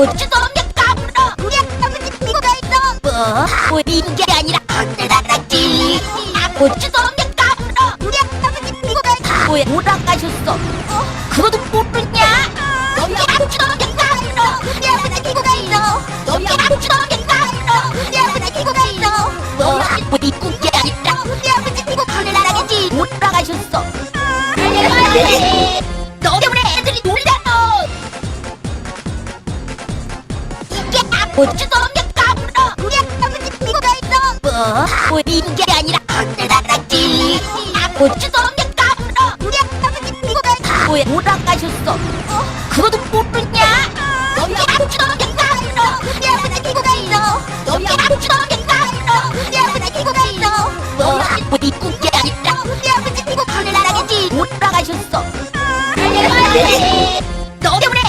보지도 않게 까불어? 우리 아버지 미국에 있어. 뭐? 우리 미국이 아니라 보지도 않게 까불어? 우리 아버지 미국에 있어. 왜 돌아가셨어? 그것도 모르냐? 너희 않게 까불어? 우리 아버지 미국에 있어. 너희 않게 까불어? 우리 아버지 미국에 있어 너희 아버지 미국이 아니라 우리 아버지 미국 하늘나라겠지 돌아가셨어 너 때문에 애들이 놀잖 없게 까불어. 우리 아버지 미국에 있어. 뭐? 우리 미국이 아니라 아버지도 없게 까불어. 우리 아버지 미국에 있어. 왜 돌아가셨어. 그것도 모르냐? 너희 없게 까불어. 우리 아버지 미국에 있어. 너희 없게 까불어. 우리 아버지 미국에 있어. 너희 아버지 미국이 아니라. 우리 아버지 미국 하늘나라겠지 돌아가셨어. 너 때문에